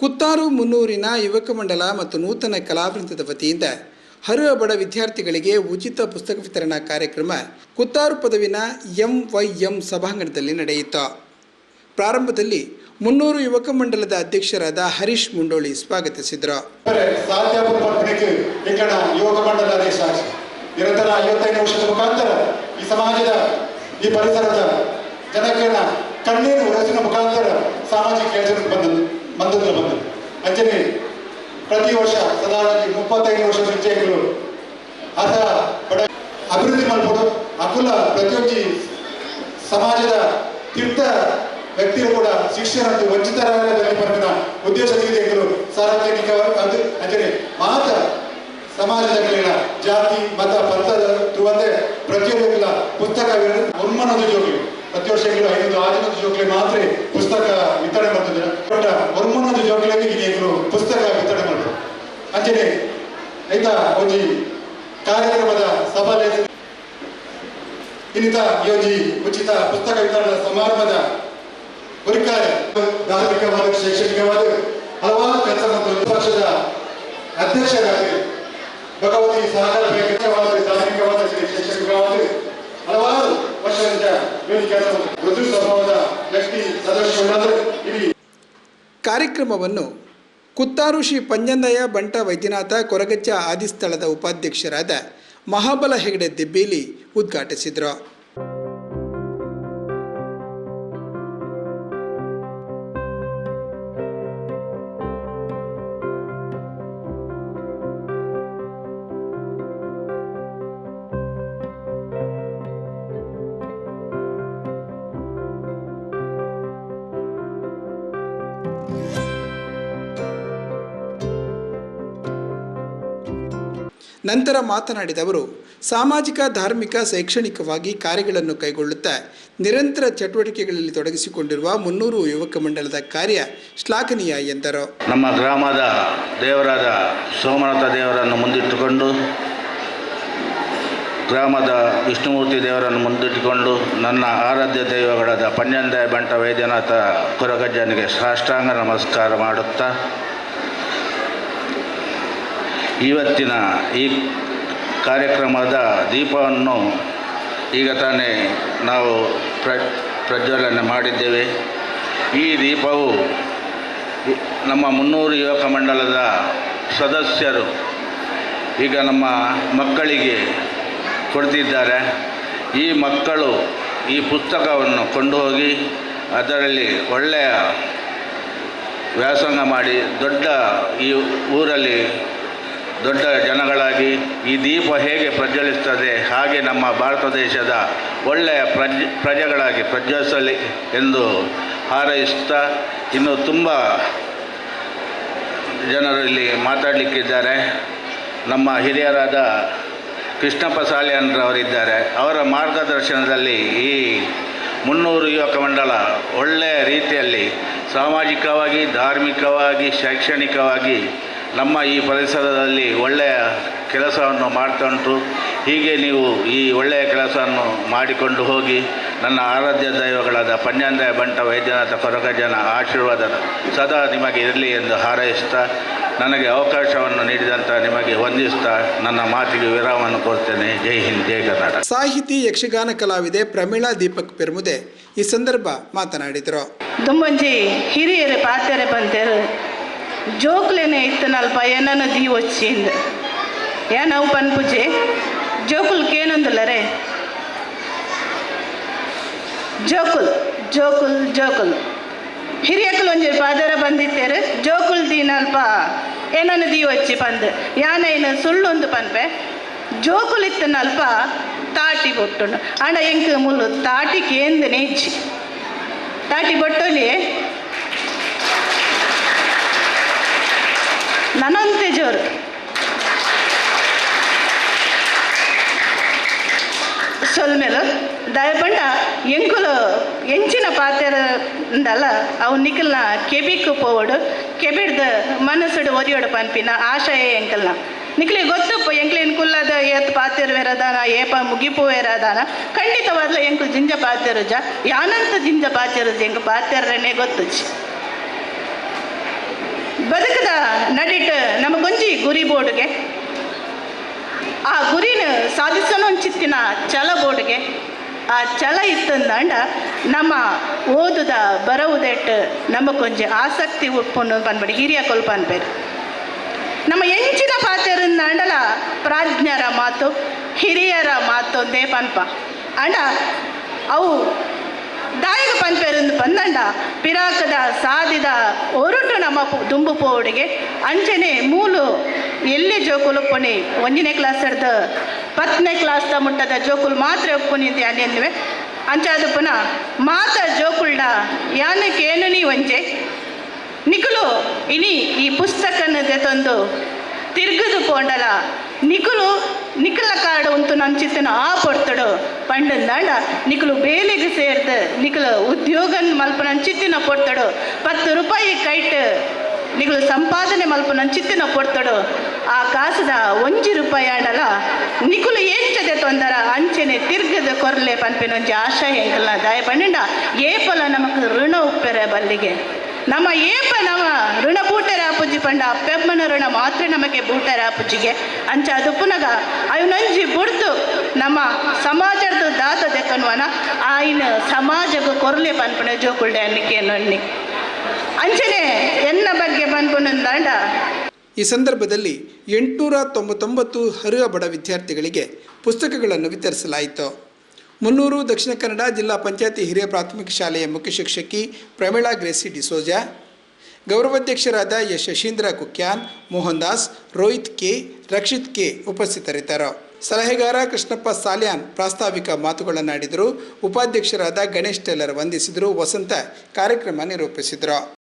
ಕುತ್ತಾರು ಮುನ್ನೂರಿನ ಯುವಕ ಮಂಡಲ ಮತ್ತು ನೂತನ ಕಲಾವೃಂದದ ವತಿಯಿಂದ ಹರುವ ಬಡ ವಿದ್ಯಾರ್ಥಿಗಳಿಗೆ ಉಚಿತ ಪುಸ್ತಕ ವಿತರಣಾ ಕಾರ್ಯಕ್ರಮ ಕುತ್ತಾರು ಪದವಿನ ಎಂವೈಎಂ ಸಭಾಂಗಣದಲ್ಲಿ ನಡೆಯಿತು. ಪ್ರಾರಂಭದಲ್ಲಿ ಮುನ್ನೂರು ಯುವಕ ಮಂಡಲದ ಅಧ್ಯಕ್ಷರಾದ ಹರೀಶ್ ಮುಂಡೋಳಿ ಸ್ವಾಗತಿಸಿದರು. ಈ ಪರಿಸರದ ಕಣ್ಣೀರು ಮುಖಾಂತರ ಸಾಮಾಜಿಕ ಯೋಜನೆ ಬಂದದ್ದು. ಬಂದದ್ದು ಬಂದದ್ದು ಅಂಚನೆ ಪ್ರತಿ ವರ್ಷ ಸಾಧಾರಣ ಮುಪ್ಪತ್ತೈದು ವರ್ಷ ಸಂಚಯಗಳು ಅರ್ಹ ಬಡ ಅಭಿವೃದ್ಧಿ ಮಾಡ್ಬೋದು. ಅಕುಲ ಪ್ರತಿಯೊಂದು ಸಮಾಜದ ತೀರ್ಥ ವ್ಯಕ್ತಿಯು ಕೂಡ ಶಿಕ್ಷಣಕ್ಕೆ ವಂಚಿತರಾಗದಲ್ಲಿ ಉದ್ದೇಶ ಉದ್ದೇಶದಿಂದ ಸಾರ್ವಜನಿಕ ಮಾತ್ರ ಮಾತ ಸಮಾಜದ ಮೇಲಿನ ಜಾತಿ, ಮತ, ಪಂಥದ ಪ್ರತಿಯೊಂದು ಪುಸ್ತಕ ಉನ್ಮನದ ಜೋಗಿ ಪ್ರತಿ ವರ್ಷ ಐದು ಆಜನದ ಜೋಕ್ಲೆ ಮಾತ್ರ ಪುಸ್ತಕ ವಿತರಣೆ ಮಾಡ್ತಿದ್ದಾರೆ. ಬಟ್ ಒಮ್ಮನದು ಜೋಕ್ಲೆಗೆ ಪುಸ್ತಕ ವಿತರಣೆ ಮಾಡ್ತಾರೆ. ಅಂಚನೆ ಐತ ಒಂಜಿ ಕಾರ್ಯಕ್ರಮದ ಸಭಾಲೆ ಇನ್ನಿತ ಯೋಜಿ, ಉಚಿತ ಪುಸ್ತಕ ವಿತರಣಾ ಸಮಾರಂಭದ ಕುರಿಕಾರೆ ಧಾರ್ಮಿಕವಾದ, ಶೈಕ್ಷಣಿಕವಾದ ಹಲವಾರು ಕೆಲಸ ಮತ್ತು ವಿಪಕ್ಷದ ಅಧ್ಯಕ್ಷರಾಗಿ ಭಗವತಿ ಸಹಕಾರ ಬೇಕವಾದ ಧಾರ್ಮಿಕವಾದ ಶೈಕ್ಷಣಿಕವಾದ ಹಲವಾರು ವರ್ಷದಿಂದ ಏನು ಕೆಲಸ ಕಾರ್ಯಕ್ರಮವನ್ನು ಕುತ್ತಾರು ಶ್ರೀ ಬಂಟ ವೈದ್ಯನಾಥ ಕೊರಗಚ್ಚ ಆದಿಸ್ಥಳದ ಉಪಾಧ್ಯಕ್ಷರಾದ ಮಹಾಬಲ ಹೆಗಡೆ ದಿಬ್ಬೇಲಿ ಉದ್ಘಾಟಿಸಿದರು. ನಂತರ ಮಾತನಾಡಿದ ಅವರು, ಸಾಮಾಜಿಕ, ಧಾರ್ಮಿಕ, ಶೈಕ್ಷಣಿಕವಾಗಿ ಕಾರ್ಯಗಳನ್ನು ಕೈಗೊಳ್ಳುತ್ತಾ ನಿರಂತರ ಚಟುವಟಿಕೆಗಳಲ್ಲಿ ತೊಡಗಿಸಿಕೊಂಡಿರುವ ಮುನ್ನೂರು ಯುವಕ ಮಂಡಲದ ಕಾರ್ಯ ಶ್ಲಾಘನೀಯ ಎಂದರು. ನಮ್ಮ ಗ್ರಾಮದ ದೇವರಾದ ಸೋಮನಾಥ ದೇವರನ್ನು ಮುಂದಿಟ್ಟುಕೊಂಡು, ಗ್ರಾಮದ ವಿಷ್ಣುಮೂರ್ತಿ ದೇವರನ್ನು ಮುಂದಿಟ್ಟುಕೊಂಡು, ನನ್ನ ಆರಾಧ್ಯ ದೈವಗಳಾದ ಪಂಜಂದಾಯ ಬಂಟ ವೈದ್ಯನಾಥ ಕುರಗಜ್ಜನಿಗೆ ಸಾಷ್ಟಾಂಗ ನಮಸ್ಕಾರ ಮಾಡುತ್ತಾ ಇವತ್ತಿನ ಈ ಕಾರ್ಯಕ್ರಮದ ದೀಪವನ್ನು ಈಗ ತಾನೇ ನಾವು ಪ್ರ, ಪ್ರಜ್ವಲನೆ ಮಾಡಿದ್ದೇವೆ. ಈ ದೀಪವು ನಮ್ಮ ಮುನ್ನೂರು ಯುವಕ ಮಂಡಲದ ಸದಸ್ಯರು ಈಗ ನಮ್ಮ ಮಕ್ಕಳಿಗೆ ಕೊಡ್ತಿದ್ದಾರೆ. ಈ ಮಕ್ಕಳು ಈ ಪುಸ್ತಕವನ್ನು ಕೊಂಡು ಹೋಗಿ ಅದರಲ್ಲಿ ಒಳ್ಳೆಯ ವ್ಯಾಸಂಗ ಮಾಡಿ ದೊಡ್ಡ ಈ ಊರಲ್ಲಿ ದೊಡ್ಡ ಜನಗಳಾಗಿ ಈ ದೀಪ ಹೇಗೆ ಪ್ರಜ್ವಲಿಸ್ತದೆ ಹಾಗೆ ನಮ್ಮ ಭಾರತ ದೇಶದ ಒಳ್ಳೆಯ ಪ್ರಜ್, ಪ್ರಜೆಗಳಾಗಿ ಪ್ರಜ್ವಲಿಸಲಿ ಎಂದು ಹಾರೈಸುತ್ತಾ ಇನ್ನು ತುಂಬ ಜನರು ಇಲ್ಲಿ ಮಾತಾಡಲಿಕ್ಕಿದ್ದಾರೆ. ನಮ್ಮ ಹಿರಿಯರಾದ ಕೃಷ್ಣಪ್ಪ ಸಾಲಿಯನ್ರವರಿದ್ದಾರೆ ಅವರ ಮಾರ್ಗದರ್ಶನದಲ್ಲಿ ಈ ಮುನ್ನೂರು ಯುವಕ ಮಂಡಲ ಒಳ್ಳೆಯ ರೀತಿಯಲ್ಲಿ ಸಾಮಾಜಿಕವಾಗಿ, ಧಾರ್ಮಿಕವಾಗಿ, ಶೈಕ್ಷಣಿಕವಾಗಿ ನಮ್ಮ ಈ ಪರಿಸರದಲ್ಲಿ ಒಳ್ಳೆಯ ಕೆಲಸವನ್ನು ಮಾಡ್ತಂಟು. ಹೀಗೆ ನೀವು ಈ ಒಳ್ಳೆಯ ಕೆಲಸವನ್ನು ಮಾಡಿಕೊಂಡು ಹೋಗಿ ನನ್ನ ಆರಾಧ್ಯ ದೈವಗಳಾದ ಪಂಜಾಂದಾಯ ಬಂಟ ವೈದ್ಯನಾಥ ಕೊರಗಜನ ಆಶೀರ್ವಾದ ಸದಾ ನಿಮಗೆ ಇರಲಿ ಎಂದು ಹಾರೈಸ್ತಾ ನನಗೆ ಅವಕಾಶವನ್ನು ನೀಡಿದಂಥ ನಿಮಗೆ ವಂದಿಸ್ತಾ ನನ್ನ ಮಾತಿಗೆ ವಿರಾಮವನ್ನು ಕೊಡ್ತೇನೆ. ಜೈ ಹಿಂದ್ ಜೈ ಕರ್ನಾಟಕ. ಸಾಹಿತಿ ಯಕ್ಷಗಾನ ಕಲಾವಿದೆ ಪ್ರಮೀಳಾ ದೀಪಕ್ ಪೆರ್ಮುದೆ ಈ ಸಂದರ್ಭ ಮಾತನಾಡಿದರು. ಪಾತೆರೆ ಬಂತೆರು జోకులనే ఇత్తనాలు పయనన ದೀ వచ్చింది ఏ నవ్వు ಪೂಜೆ జోకులకేనుందులరే ಜೋಕುಲ್ ಜೋಕುಲ್ ಜೋಕುಲ್. ಹಿರಿಯಕಲ್ ಒಂಜಿ ಪಾದರ ಬಂದಿತ್ತೇರು. ಜೋಕುಲ್ ದೀನಲ್ಪ ಎನನ್ ದೀ ಒಚ್ಚಿ ಪಂದ್ ಯಾನೇನು ಸುಳ್ಳೊಂದು ಪನ್ಪೆ? ಜೋಕುಲ್ ಇತ್ತನಲ್ಪ, ತಾಟಿ ಬೊಟ್ಟುಂಡು. ಅಂಡ ಎಂಕ್ ಮುಲ್ಲು, ತಾಟಿ ಕೇಂದ ನೇಜ್ಜಿ ತಾಟಿ ಬೊಟ್ಟೊಲಿ ನನಂತೆ ದಾಯ ದಯಪಂಡ ಎಂಕುಲು ಎಂಚಿನ ಪಾತ್ರೆಂದಲ್ಲ ಅವು ನಿಖಲ್ನ ಕೆಬಿಕ್ಕು ಪೋವಡು, ಕೆಬಿಡ್ದ ಮನಸ್ಸುಡು ಒರಿಯೋಡು ಪನ್ಪಿನ ಆಶಯ ಎಂಕಲ್ನ. ನಿಕ್ಲಿ ಗೊತ್ತಪ್ಪ, ಎಂಕ್ಲೇನ್ ಎಂಕುಲ್ಲದ ಏತ್ ಪಾತ್ರ ವೇರದಾನ, ಏಪ ಮುಗಿಪು ವೇರದಾನ. ಖಂಡಿತವಾದ್ಲ ಎಂಕು ಜಿಂಜ ಪಾತೆರುಜ ಯಾನಂತ ಜಿಂಜ ಪಾತ್ರ ಎಂಕು ಪಾತೆರನೇ ಗೊತ್ತುಜಿ ಬದುಕದ ನಡಿಟ್ ನಮಗೊಂಜಿ ಗುರಿ ಬೋರ್ಡ್ಗೆ. ಆ ಗುರಿನ ಸಾಧಿಸೋಣ ಛಲ ಬೋರ್ಡ್ಗೆ. ಆ ಚಲ ಇತ್ತಂದಂಡ ನಮ್ಮ ಓದುದ ಬರವುದೆಟ್ಟು ನಮಗೊಂಜಿ ಆಸಕ್ತಿ ಉಪ್ಪನ್ನು ಬಂದ್ಬಿಡಿ, ಹಿರಿಯ ಕೊಲ್ಪ ಅನ್ಬೇಡಿ. ನಮ್ಮ ಎಂಚಿನ ಪಾತ್ರರಿಂದ ಪ್ರಾಜ್ಞರ ಮಾತು, ಹಿರಿಯರ ಮಾತು ದೇಪನ್ಪ ಅಂಡ ಅವು ದಾಯಕ ಪನ್ಪೇರಿಂದ ಪಂದಂಡ ಪಿರಾಕದ ಸಾದಿದ ಒರುಟು ನಮ್ಮ ದುಂಬು ಪೋಡಿಗೆ ಅಂಚನೆ ಮೂಲು ಎಲ್ಲಿ ಜೋಕುಲು ಪುನಿ ಒಂದನೇ ಕ್ಲಾಸ್ ಹಿಡ್ದು ಪತ್ತನೇ ಕ್ಲಾಸ್ದ ಮುಟ್ಟದ ಜೋಕುಲು ಮಾತ್ರ ಒಪ್ಪುನಿ ಅಂತ ಅನ್ಯನ್ವೆ ಅಂಚಾದ ಪುನಃ ಮಾತ ಜೋಕುಲ್ಡ ಯಾನಕ್ಕೆ ಏನು ನೀ ಒಂಜೆ? ನಿಖಲು, ಇನಿ ಈ ಪುಸ್ತಕನದೆ ತಂದು ತಿರ್ಗದು ಪೋಂಡಲ. ನಿಖುಲು ನಿಖಲ ಕಾರ್ಡ್ ಉಂಟು ನಂಚಿತ್ತಿನ ಆ ಪೊಡ್ತಡು ಪಂಡಂದಾಂಡ ನಿಖಲು ಬೇಲಿಗೆ ಸೇರ್ದು ನಿಖಲು ಉದ್ಯೋಗನ್ ನನ್ನ ಚಿತ್ತಿನ ಪೊಡ್ತಡು ಪತ್ತು ರೂಪಾಯಿ ಕೈಟ್ ನಿಖಲು ಸಂಪಾದನೆ ಮಲ್ಪನ ಚಿತ್ತಿನ ಕೊಡ್ತಡು ಆ ಕಾಸದ ಒಂಜಿ ರೂಪಾಯಿ ಆಡಲ, ನಿಖಲು ಏಂಚದೆ ತೊಂದರ? ಅಂಚೆನೆ ತಿರ್ಗದ ಕೊರ್ಲೆ ಪನ್ಪಿನೊಂಜಿ ಆಶಾ ಎಂಕಲ್ನ ದಾಯ ಪಂಡ ಏಪಲ ನಮಕ್ ಋಣ ಉಪ್ಪೆರೆ ಬಲ್ಲಿಗೆ. ನಮ್ಮ ಏಪ ನಮ್ಮ ಋಣ ಬೂಟರ ಪುಜಿ ಪಂಡ ಪೆಮ್ಮನ ಋಣ ಮಾತ್ರ ನಮಗೆ ಬೂಟರ ಪುಜಿಗೆ ಅಂಚ ಅದು ಪುನಗ ಅವನಂಜಿ ಬುಡ್ದು ನಮ್ಮ ಸಮಾಜದ ದಾತ ದೆಕ್ಕನ್ವನ ಆಯ್ನ ಸಮಾಜಗ ಕೊರಲೆ ಬನ್ಪಣ ಜೋಕುಳ್ಳೆ ಅನ್ನಕ್ಕೆ ನೊಣ್ಣಿ ಅಂಚನೆ ಎನ್ನ ಬಗ್ಗೆ ಪನ್ಪುಣಂದಾಂಡ ಈ ಸಂದರ್ಭದಲ್ಲಿ ಎಂಟುನೂರ ತೊಂಬತ್ತೊಂಬತ್ತು ಹರಿಯ ಬಡ ವಿದ್ಯಾರ್ಥಿಗಳಿಗೆ ಪುಸ್ತಕಗಳನ್ನು ವಿತರಿಸಲಾಯಿತು. ಮುನ್ನೂರು ದಕ್ಷಿಣ ಕನ್ನಡ ಜಿಲ್ಲಾ ಪಂಚಾಯತಿ ಹಿರಿಯ ಪ್ರಾಥಮಿಕ ಶಾಲೆಯ ಮುಖ್ಯ ಶಿಕ್ಷಕಿ Pramila Gracy D'Souza, ಗೌರವಾಧ್ಯಕ್ಷರಾದ S Shashindra Kukyan Mohan Das Rohit K, Rakshit K ಉಪಸ್ಥಿತರಿದ್ದರು. ಸಲಹೆಗಾರ ಕೃಷ್ಣಪ್ಪ ಸಾಲ್ಯಾನ್ ಪ್ರಾಸ್ತಾವಿಕ ಮಾತುಗಳನ್ನಾಡಿದರು. ಉಪಾಧ್ಯಕ್ಷರಾದ ಗಣೇಶ್ ಟೇಲರ್ ವಂದಿಸಿದರು. ವಸಂತ ಕಾರ್ಯಕ್ರಮ ನಿರೂಪಿಸಿದರು.